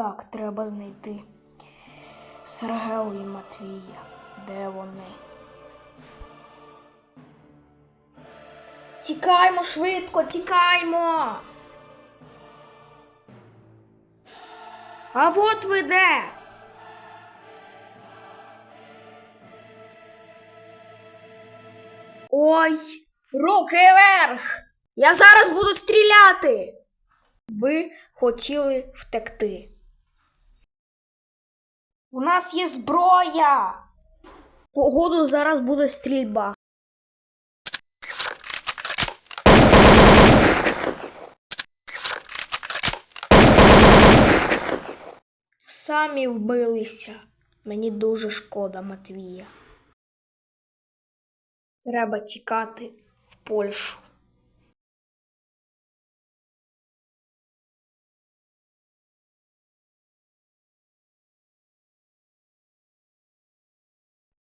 Так, треба знайти Сергею і Матвія. Де вони? Тікаймо швидко, тікаймо. А от ви де? Ой, руки вверх! Я зараз буду стріляти. Ви хотіли втекти. У нас є зброя. Погоду зараз буде стрільба. Самі вбилися. Мені дуже шкода Матвія. Треба тікати в Польщу.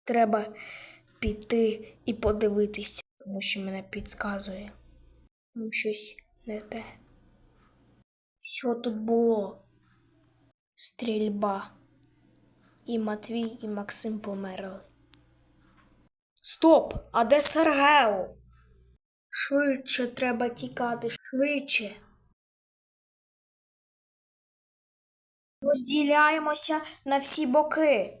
Треба піти і подивитися, тому що мене підказує. Там щось не те. Що тут було? Стрільба. І Матвій, і Максим померли. Стоп! А де Сергео? Швидше треба тікати, швидше. Розділяємося на всі боки.